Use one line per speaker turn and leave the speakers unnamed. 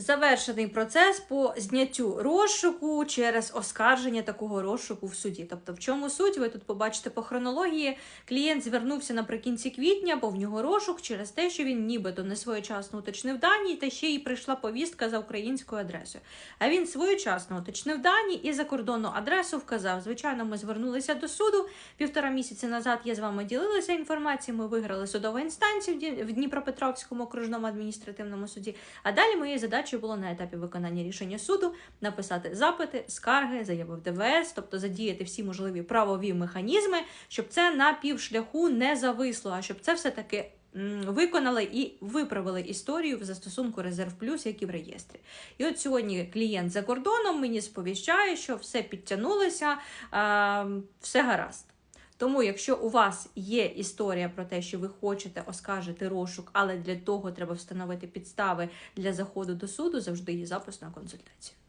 Завершений процес по зняттю розшуку через оскарження такого розшуку в суді. Тобто, в чому суть? Ви тут побачите по хронології. Клієнт звернувся наприкінці квітня, бо в нього розшук через те, що він нібито не своєчасно уточнив дані, та ще й прийшла повістка за українською адресою. А він своєчасно уточнив дані і закордонну адресу вказав. Звичайно, ми звернулися до суду. Півтора місяці назад я з вами ділилася інформацією. Ми виграли судову інстанцію в Дніпропетровському окружному адміністративному суді. А далі моєю задачею було на етапі виконання рішення суду написати запити, скарги, заяви в ДВС, тобто задіяти всі можливі правові механізми, щоб це на півшляху не зависло, а щоб це все таки. Виконали і виправили історію в застосунку Резерв Плюс, як і в реєстрі. І от сьогодні клієнт за кордоном мені сповіщає, що все підтягнулося, все гаразд. Тому, якщо у вас є історія про те, що ви хочете оскаржити розшук, але для того треба встановити підстави для заходу до суду, завжди є запис на консультацію.